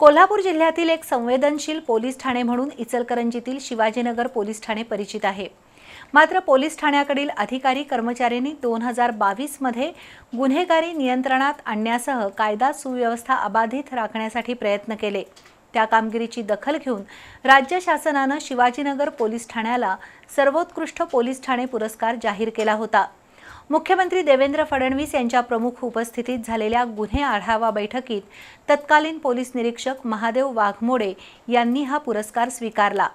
कोल्हापूर जिल्ह्यातील एक संवेदनशील पोलीस ठाणे म्हणून इचलकरंजीतील शिवाजीनगर पोलीस ठाणे परिचित आहे. मात्र पोलीस ठाण्याकडील अधिकारी कर्मचाऱ्यांनी दोन हजार बावीसमध्ये गुन्हेगारी नियंत्रणात आणण्यासह कायदा सुव्यवस्था अबाधित राखण्यासाठी प्रयत्न केले. त्या कामगिरीची दखल घेऊन राज्य शासनानं शिवाजीनगर पोलीस ठाण्याला सर्वोत्कृष्ट पोलीस ठाणे पुरस्कार जाहीर केला होता. मुख्यमंत्री देवेंद्र फडणवीस यांच्या प्रमुख उपस्थितीत झालेल्या गुन्हे आढावा बैठकीत तत्कालीन पोलीस निरीक्षक महादेव वाघमोडे यांनी हा पुरस्कार स्वीकारला.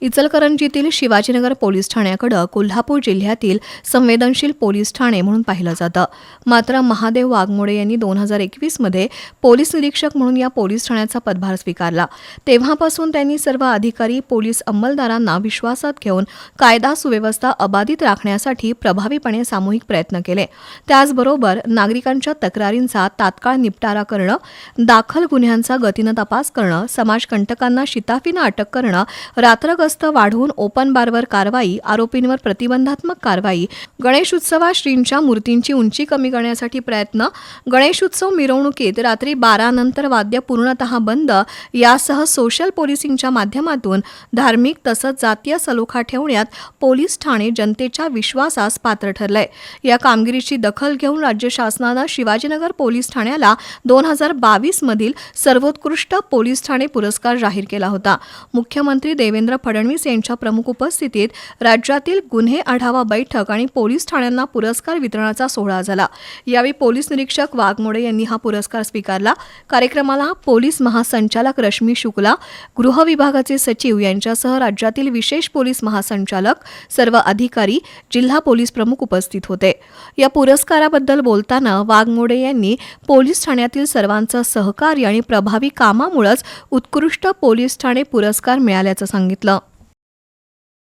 इचलकरंजीतील शिवाजीनगर पोलीस ठाण्याकडं कोल्हापूर जिल्ह्यातील संवेदनशील पोलीस ठाणे म्हणून पाहिलं जातं. मात्र महादेव वाघमोडे यांनी दोन हजार एकवीसमध्ये पोलीस निरीक्षक म्हणून या पोलीस ठाण्याचा पदभार स्वीकारला. तेव्हापासून त्यांनी सर्व अधिकारी पोलीस अंमलदारांना विश्वासात घेऊन कायदा सुव्यवस्था अबाधित राखण्यासाठी प्रभावीपणे सामूहिक प्रयत्न केले. त्याचबरोबर नागरिकांच्या तक्रारींचा तात्काळ निपटारा करणं दाखल गुन्ह्यांचा गतीनं तपास करणं समाजकंटकांना शिताफीनं अटक करणं बंदोबस्त वाढवून ओपन बारवर कारवाई आरोपींवर प्रतिबंधात्मक कारवाई. गणेशोत्सवात श्रींच्या मूर्तींची उंची कमी करण्यासाठी प्रयत्न. गणेशोत्सव मिरवणुकीत रात्री बारा नंतर वाद्य पूर्णतः बंद. यासह सोशल पोलिसिंगच्या माध्यमातून धार्मिक तसंच जातीय सलोखा ठेवण्यात पोलीस ठाणे जनतेच्या विश्वासास पात्र ठरलंय. या कामगिरीची दखल घेऊन राज्य शासनानं शिवाजीनगर पोलीस ठाण्याला दोन हजार बावीस मधील सर्वोत्कृष्ट पोलीस ठाणे पुरस्कार जाहीर केला होता. मुख्यमंत्री देवेंद्र फडणवीस यांच्या प्रमुख उपस्थितीत राज्यातील गुन्हे आढावा बैठक आणि पोलीस ठाण्यांना पुरस्कार वितरणाचा सोहळा झाला. यावेळी पोलीस निरीक्षक वाघमोडे यांनी हा पुरस्कार स्वीकारला. कार्यक्रमाला पोलीस महासंचालक रश्मी शुक्ला गृह विभागाचे सचिव यांच्यासह राज्यातील विशेष पोलीस महासंचालक सर्व अधिकारी जिल्हा पोलीस प्रमुख उपस्थित होते. या पुरस्काराबद्दल बोलताना वाघमोडे यांनी पोलीस ठाण्यातील सर्वांचं सहकार्य आणि प्रभावी कामामुळेच उत्कृष्ट पोलीस ठाणे पुरस्कार मिळाल्याचं सांगितलं.